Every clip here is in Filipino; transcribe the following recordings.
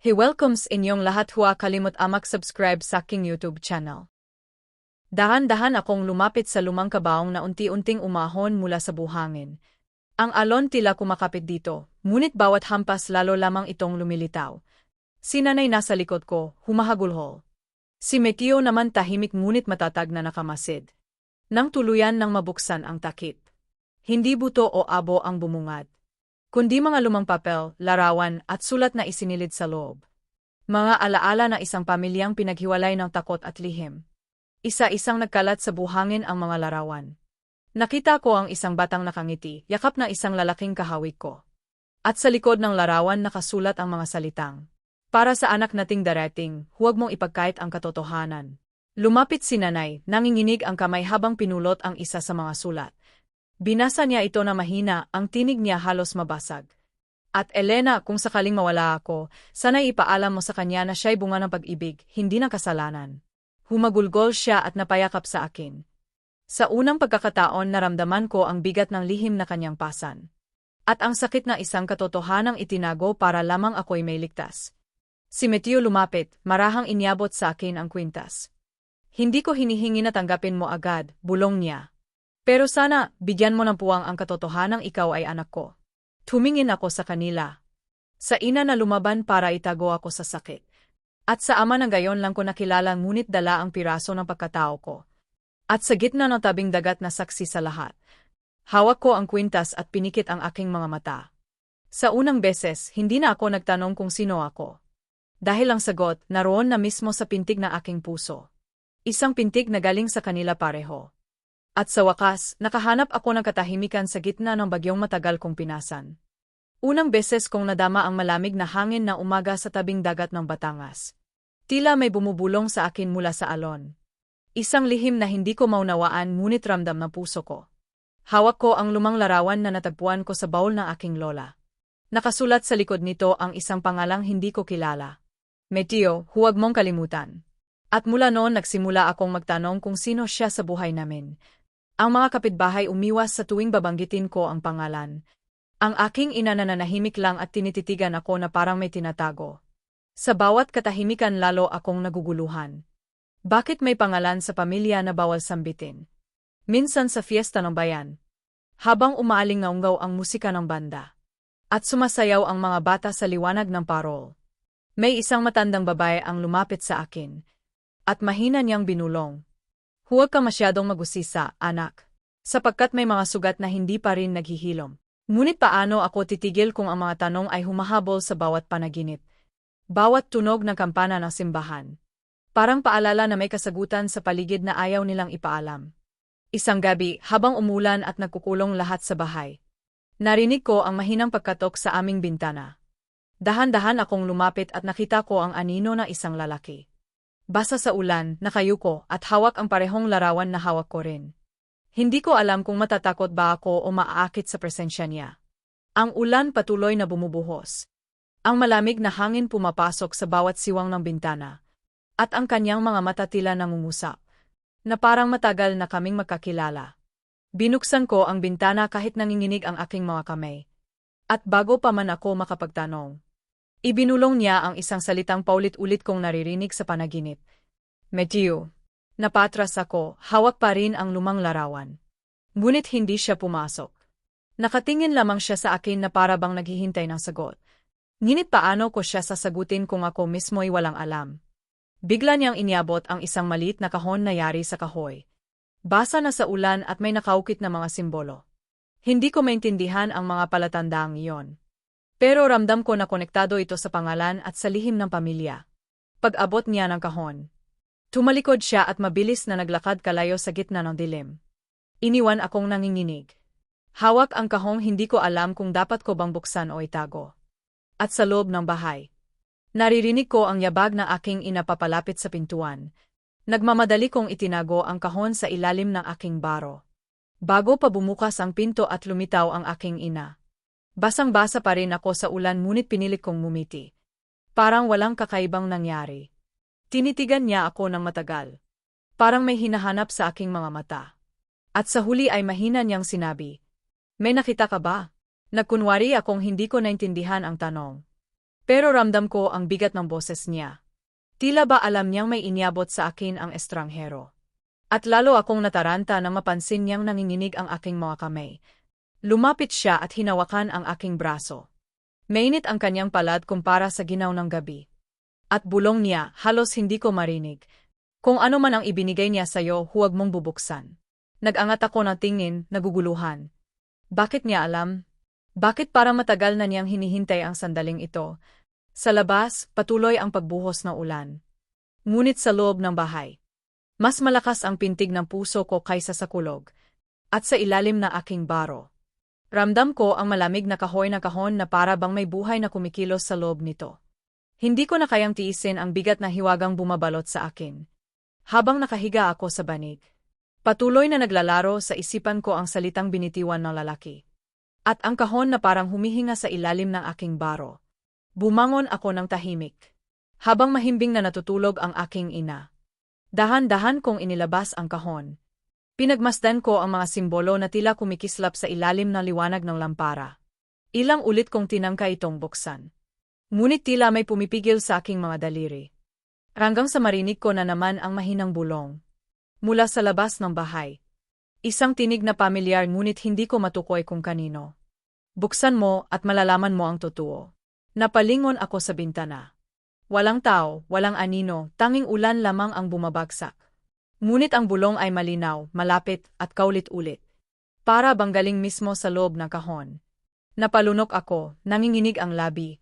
He welcomes inyong lahat huwa kalimot amak subscribe sa aking YouTube channel. Dahan-dahan akong lumapit sa lumang kabaong na unti-unting umahon mula sa buhangin. Ang alon tila kumakapit dito, ngunit bawat hampas lalo lamang itong lumilitaw. Si nanay nasa likod ko, humahagulhol. Si Metio naman tahimik ngunit matatag na nakamasid. Nang tuluyan nang mabuksan ang takip. Hindi buto o abo ang bumungad kundi mga lumang papel, larawan at sulat na isinilid sa loob. Mga alaala na isang pamilyang pinaghiwalay ng takot at lihim. Isa-isang nagkalat sa buhangin ang mga larawan. Nakita ko ang isang batang nakangiti, yakap na isang lalaking kahawig ko. At sa likod ng larawan nakasulat ang mga salitang. Para sa anak nating darating, huwag mong ipagkait ang katotohanan. Lumapit si nanay, nanginginig ang kamay habang pinulot ang isa sa mga sulat. Binasa niya ito na mahina, ang tinig niya halos mabasag. At Elena, kung sakaling mawala ako, sana'y ipaalam mo sa kanya na siya'y bunga ng pag-ibig, hindi ng kasalanan. Humagulgol siya at napayakap sa akin. Sa unang pagkakataon naramdaman ko ang bigat ng lihim na kanyang pasan. At ang sakit na isang katotohanang itinago para lamang ako'y may ligtas. Si Meteo lumapit, marahang inyabot sa akin ang kwintas. Hindi ko hinihingi na tanggapin mo agad, bulong niya. Pero sana, bigyan mo ng puwang ang katotohanang ikaw ay anak ko. Tumingin ako sa kanila. Sa ina na lumaban para itago ako sa sakit. At sa ama na gayon lang ko nakilala ngunit dala ang piraso ng pagkatao ko. At sa gitna ng tabing dagat na saksi sa lahat. Hawak ko ang kwintas at pinikit ang aking mga mata. Sa unang beses, hindi na ako nagtanong kung sino ako. Dahil ang sagot, naroon na mismo sa pintig na aking puso. Isang pintig na galing sa kanila pareho. At sa wakas, nakahanap ako ng katahimikan sa gitna ng bagyong matagal kong pinasan. Unang beses kong nadama ang malamig na hangin na umaga sa tabing dagat ng Batangas. Tila may bumubulong sa akin mula sa alon. Isang lihim na hindi ko maunawaan ngunit ramdam ng puso ko. Hawak ko ang lumang larawan na natagpuan ko sa baul ng aking lola. Nakasulat sa likod nito ang isang pangalang hindi ko kilala. Metio, huwag mong kalimutan. At mula noon nagsimula akong magtanong kung sino siya sa buhay namin, ang mga kapitbahay umiwas sa tuwing babanggitin ko ang pangalan. Ang aking ina nananahimik lang at tinititigan ako na parang may tinatago. Sa bawat katahimikan lalo akong naguguluhan. Bakit may pangalan sa pamilya na bawal sambitin? Minsan sa fiesta ng bayan. Habang umaaling ngaunggaw ang musika ng banda. At sumasayaw ang mga bata sa liwanag ng parol. May isang matandang babae ang lumapit sa akin. At mahina niyang binulong. Huwag ka masyadong magusisa, anak. Sapagkat may mga sugat na hindi pa rin naghihilom. Ngunit paano ako titigil kung ang mga tanong ay humahabol sa bawat panaginip? Bawat tunog ng kampana ng simbahan. Parang paalala na may kasagutan sa paligid na ayaw nilang ipaalam. Isang gabi, habang umulan at nagkukulong lahat sa bahay. Narinig ko ang mahinang pagkatok sa aming bintana. Dahan-dahan akong lumapit at nakita ko ang anino na isang lalaki. Basa sa ulan, nakayuko at hawak ang parehong larawan na hawak ko rin. Hindi ko alam kung matatakot ba ako o maaakit sa presensya niya. Ang ulan patuloy na bumubuhos. Ang malamig na hangin pumapasok sa bawat siwang ng bintana. At ang kanyang mga mata tila nangungusap. Na parang matagal na kaming magkakilala. Binuksan ko ang bintana kahit nanginginig ang aking mga kamay. At bago pa man ako makapagtanong, Ibinulong niya ang isang salitang paulit-ulit kong naririnig sa panaginip. Meteo. Napatras ako, hawak pa rin ang lumang larawan. Ngunit hindi siya pumasok. Nakatingin lamang siya sa akin na para bang naghihintay ng sagot. Ngunit paano ko siya sasagutin kung ako mismo'y walang alam? Bigla niyang iniabot ang isang maliit na kahon na yari sa kahoy. Basa na sa ulan at may nakaukit na mga simbolo. Hindi ko maintindihan ang mga palatandaang iyon. Pero ramdam ko na konektado ito sa pangalan at sa lihim ng pamilya. Pag-abot niya ng kahon. Tumalikod siya at mabilis na naglakad kalayo sa gitna ng dilim. Iniwan akong nanginginig. Hawak ang kahong hindi ko alam kung dapat ko bang buksan o itago. At sa loob ng bahay. Naririnig ko ang yabag na aking inapapalapit sa pintuan. Nagmamadali kong itinago ang kahon sa ilalim ng aking baro. Bago pa bumukas ang pinto at lumitaw ang aking ina. Basang-basa pa rin ako sa ulan ngunit pinilit kong mumiti. Parang walang kakaibang nangyari. Tinitigan niya ako ng matagal. Parang may hinahanap sa aking mga mata. At sa huli ay mahina niyang sinabi, May nakita ka ba? Nagkunwari akong hindi ko naintindihan ang tanong. Pero ramdam ko ang bigat ng boses niya. Tila ba alam niyang may inyabot sa akin ang estranghero. At lalo akong nataranta na mapansin niyang nanginginig ang aking mga kamay. Lumapit siya at hinawakan ang aking braso. Mainit ang kanyang palad kumpara sa ginaw ng gabi. At bulong niya, halos hindi ko marinig. Kung ano man ang ibinigay niya sa'yo, huwag mong bubuksan. Nag-angat ako ng tingin, naguguluhan. Bakit niya alam? Bakit para matagal na niyang hinihintay ang sandaling ito? Sa labas, patuloy ang pagbuhos ng ulan. Ngunit sa loob ng bahay, mas malakas ang pintig ng puso ko kaysa sa kulog. At sa ilalim na aking baro. Ramdam ko ang malamig na kahoy na kahon na para bang may buhay na kumikilos sa loob nito. Hindi ko na kayang tiisin ang bigat na hiwagang bumabalot sa akin. Habang nakahiga ako sa banig. Patuloy na naglalaro sa isipan ko ang salitang binitiwan ng lalaki. At ang kahon na parang humihinga sa ilalim ng aking baro. Bumangon ako ng tahimik. Habang mahimbing na natutulog ang aking ina. Dahan-dahan kong inilabas ang kahon. Pinagmasdan ko ang mga simbolo na tila kumikislap sa ilalim ng liwanag ng lampara. Ilang ulit kong tinangka itong buksan. Ngunit tila may pumipigil sa aking mga daliri. Hanggang sa marinig ko na naman ang mahinang bulong. Mula sa labas ng bahay. Isang tinig na pamilyar ngunit hindi ko matukoy kung kanino. Buksan mo at malalaman mo ang totoo. Napalingon ako sa bintana. Walang tao, walang anino, tanging ulan lamang ang bumabagsak. Ngunit ang bulong ay malinaw, malapit, at kaulit-ulit. Para bang galing mismo sa loob ng kahon. Napalunok ako, nanginginig ang labi.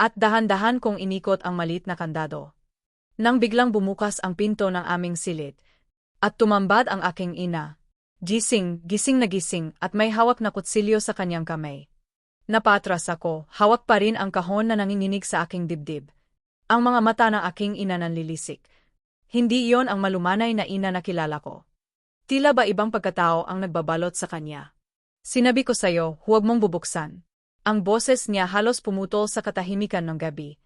At dahan-dahan kong inikot ang malit na kandado. Nang biglang bumukas ang pinto ng aming silid. At tumambad ang aking ina. Gising, gising na gising, at may hawak na kutsilyo sa kanyang kamay. Napatras ako, hawak pa rin ang kahon na nanginginig sa aking dibdib. Ang mga mata ng aking ina nanlilisik. Hindi iyon ang malumanay na ina na kilala ko. Tila ba ibang pagkatao ang nagbabalot sa kanya. Sinabi ko sa'yo, huwag mong bubuksan. Ang boses niya halos pumutol sa katahimikan ng gabi.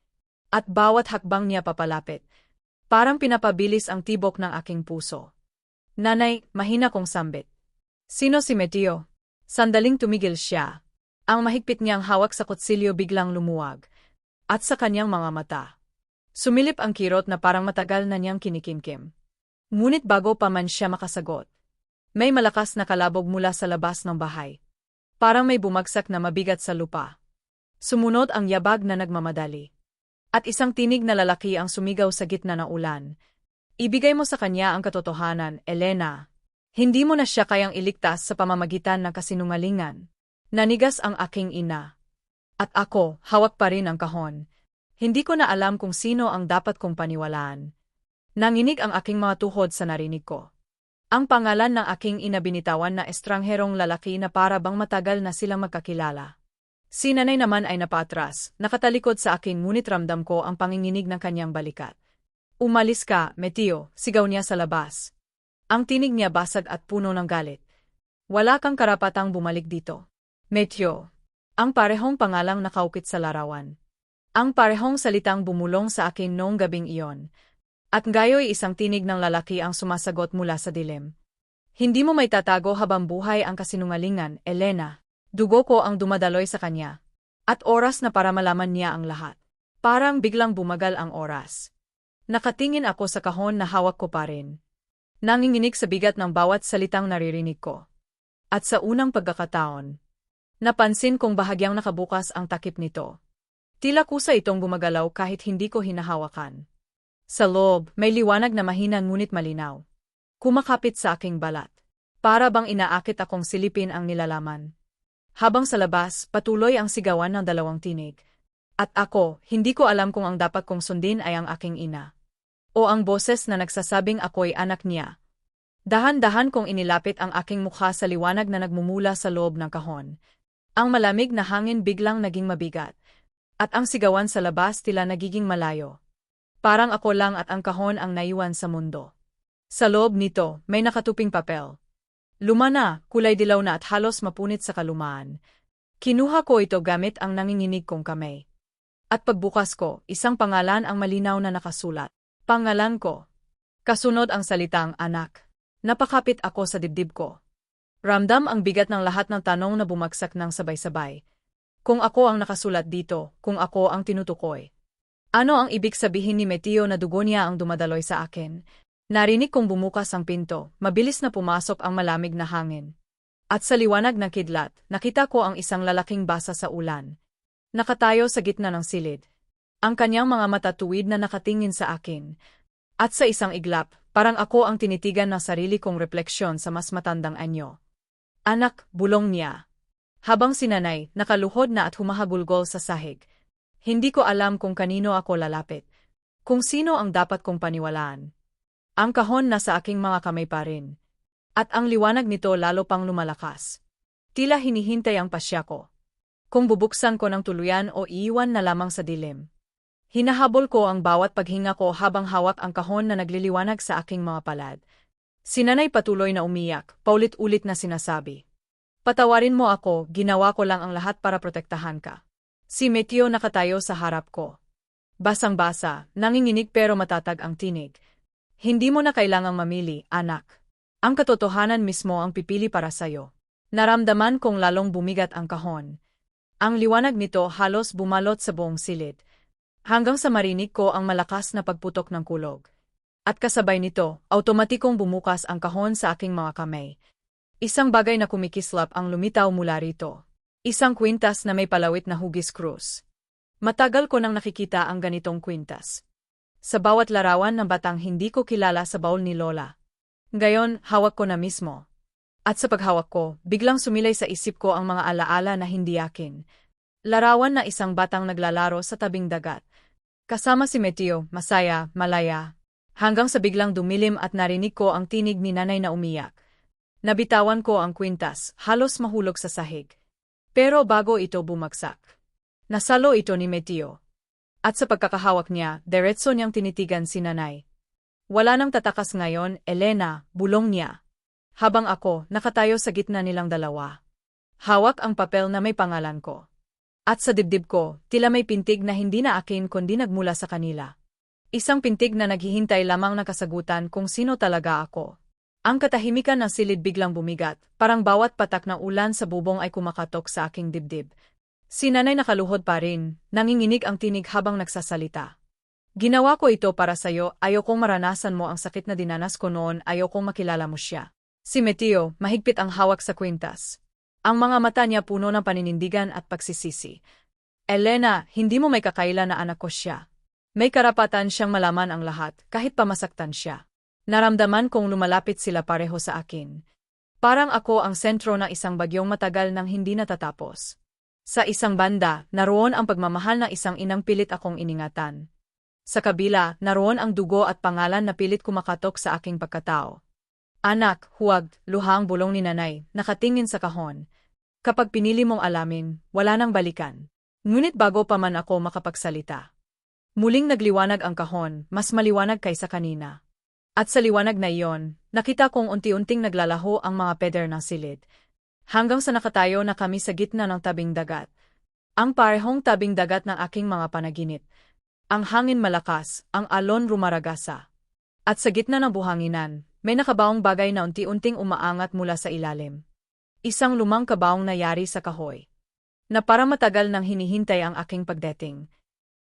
At bawat hakbang niya papalapit. Parang pinapabilis ang tibok ng aking puso. Nanay, mahina kong sambit. Sino si Metio? Sandaling tumigil siya. Ang mahigpit niyang hawak sa kutsilyo biglang lumuwag. At sa kanyang mga mata. Sumilip ang kirot na parang matagal na niyang kinikimkim. Ngunit bago pa man siya makasagot, may malakas na kalabog mula sa labas ng bahay. Parang may bumagsak na mabigat sa lupa. Sumunod ang yabag na nagmamadali. At isang tinig na lalaki ang sumigaw sa gitna ng ulan. Ibigay mo sa kanya ang katotohanan, Elena. Hindi mo na siya kayang iligtas sa pamamagitan ng kasinungalingan. Nanigas ang aking ina. At ako, hawak pa rin ang kahon. Hindi ko na alam kung sino ang dapat kong paniwalaan. Nanginig ang aking mga tuhod sa narinig ko. Ang pangalan ng aking inabinitawan na estrangherong lalaki na para bang matagal na silang magkakilala. Si nanay naman ay napatras, nakatalikod sa akin ngunit ramdam ko ang panginginig ng kanyang balikat. Umalis ka, Metio, sigaw niya sa labas. Ang tinig niya basag at puno ng galit. Wala kang karapatang bumalik dito. Metio. Ang parehong pangalang nakaukit sa larawan. Ang parehong salitang bumulong sa akin noong gabing iyon. At gayo'y isang tinig ng lalaki ang sumasagot mula sa dilim. Hindi mo may tatago habang buhay ang kasinungalingan, Elena. Dugo ko ang dumadaloy sa kanya. At oras na para malaman niya ang lahat. Parang biglang bumagal ang oras. Nakatingin ako sa kahon na hawak ko pa rin. Nanginginig sa bigat ng bawat salitang naririnig ko. At sa unang pagkakataon, napansin kong bahagyang nakabukas ang takip nito. Tila kusa itong gumagalaw kahit hindi ko hinahawakan. Sa loob, may liwanag na mahina ngunit malinaw. Kumakapit sa aking balat. Para bang inaakit akong silipin ang nilalaman. Habang sa labas, patuloy ang sigawan ng dalawang tinig. At ako, hindi ko alam kung ang dapat kong sundin ay ang aking ina. O ang boses na nagsasabing ako'y anak niya. Dahan-dahan kong inilapit ang aking mukha sa liwanag na nagmumula sa loob ng kahon. Ang malamig na hangin biglang naging mabigat. At ang sigawan sa labas tila nagiging malayo. Parang ako lang at ang kahon ang naiwan sa mundo. Sa loob nito, may nakatuping papel. Luma na, kulay dilaw na at halos mapunit sa kalumaan. Kinuha ko ito gamit ang nanginginig kong kamay. At pagbukas ko, isang pangalan ang malinaw na nakasulat. Pangalan ko. Kasunod ang salitang anak. Napakapit ako sa dibdib ko. Ramdam ang bigat ng lahat ng tanong na bumagsak ng sabay-sabay. Kung ako ang nakasulat dito, kung ako ang tinutukoy. Ano ang ibig sabihin ni Meteo na dugo niya ang dumadaloy sa akin? Narinig kong bumukas ang pinto, mabilis na pumasok ang malamig na hangin. At sa liwanag ng kidlat, nakita ko ang isang lalaking basa sa ulan. Nakatayo sa gitna ng silid. Ang kanyang mga mata tuwid na nakatingin sa akin. At sa isang iglap, parang ako ang tinitigan ng sarili kong refleksyon sa mas matandang anyo. Anak, bulong niya. Habang sinanay, nakaluhod na at humahagulgol sa sahig. Hindi ko alam kung kanino ako lalapit. Kung sino ang dapat kong paniwalaan. Ang kahon nasa aking mga kamay pa rin. At ang liwanag nito lalo pang lumalakas. Tila hinihintay ang pasya ko. Kung bubuksan ko ng tuluyan o iiwan na lamang sa dilim. Hinahabol ko ang bawat paghinga ko habang hawak ang kahon na nagliliwanag sa aking mga palad. Sinanay patuloy na umiyak, paulit-ulit na sinasabi. Patawarin mo ako, ginawa ko lang ang lahat para protektahan ka. Si Meteo nakatayo sa harap ko. Basang-basa, nanginginig pero matatag ang tinig. Hindi mo na kailangang mamili, anak. Ang katotohanan mismo ang pipili para sayo. Naramdaman kong lalong bumigat ang kahon. Ang liwanag nito halos bumalot sa buong silid. Hanggang sa marinig ko ang malakas na pagputok ng kulog. At kasabay nito, automatikong bumukas ang kahon sa aking mga kamay. Isang bagay na kumikislap ang lumitaw mula rito. Isang kwintas na may palawit na hugis krus. Matagal ko nang nakikita ang ganitong kwintas. Sa bawat larawan ng batang hindi ko kilala sa baul ni Lola. Ngayon, hawak ko na mismo. At sa paghawak ko, biglang sumilay sa isip ko ang mga alaala na hindi akin. Larawan na isang batang naglalaro sa tabing dagat. Kasama si Meteo, masaya, malaya. Hanggang sa biglang dumilim at narinig ko ang tinig ni nanay na umiyak. Nabitawan ko ang kwintas, halos mahulog sa sahig. Pero bago ito bumagsak. Nasalo ito ni Meteo. At sa pagkakahawak niya, diretso niyang tinitigan si nanay. Wala nang tatakas ngayon, Elena, bulong niya. Habang ako, nakatayo sa gitna nilang dalawa. Hawak ang papel na may pangalan ko. At sa dibdib ko, tila may pintig na hindi na akin kundi nagmula sa kanila. Isang pintig na naghihintay lamang na kasagutan kung sino talaga ako. Ang katahimikan ng silid biglang bumigat, parang bawat patak ng ulan sa bubong ay kumakatok sa aking dibdib. Si nanay nakaluhod pa rin, nanginginig ang tinig habang nagsasalita. Ginawa ko ito para sa'yo, ayokong maranasan mo ang sakit na dinanas ko noon, ayokong makilala mo siya. Si Meteo, mahigpit ang hawak sa kwintas. Ang mga mata niya puno ng paninindigan at pagsisisi. Elena, hindi mo may kakaila na anak ko siya. May karapatan siyang malaman ang lahat, kahit pamasaktan siya. Naramdaman kong lumalapit sila pareho sa akin. Parang ako ang sentro ng isang bagyong matagal nang hindi natatapos. Sa isang banda, naroon ang pagmamahal ng isang inang pilit akong iningatan. Sa kabila, naroon ang dugo at pangalan na pilit kumakatok sa aking pagkatao. Anak, huwag, luhang bulong ni nanay, nakatingin sa kahon. Kapag pinili mong alamin, wala nang balikan. Ngunit bago pa man ako makapagsalita. Muling nagliwanag ang kahon, mas maliwanag kaysa kanina. At sa liwanag na iyon, nakita kong unti-unting naglalaho ang mga peder ng silid. Hanggang sa nakatayo na kami sa gitna ng tabing dagat. Ang parehong tabing dagat ng aking mga panaginip. Ang hangin malakas, ang alon rumaragasa. At sa gitna ng buhanginan, may nakabaong bagay na unti-unting umaangat mula sa ilalim. Isang lumang kabaong na yari sa kahoy. Na para matagal nang hinihintay ang aking pagdating,